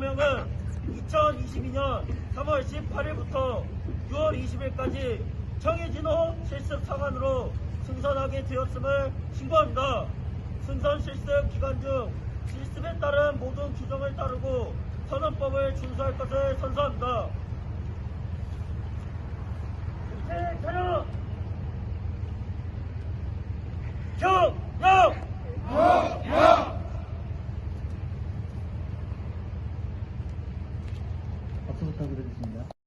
명은 2022년 3월 18일부터 6월 20일까지 청해진호 실습 차관으로 승선하게 되었음을 신고합니다. 승선 실습 기간 중 실습에 따른 모든 규정을 따르고 선언법을 준수할 것을 선서합니다. 네, 차렷! 경! 부탁드리겠습니다.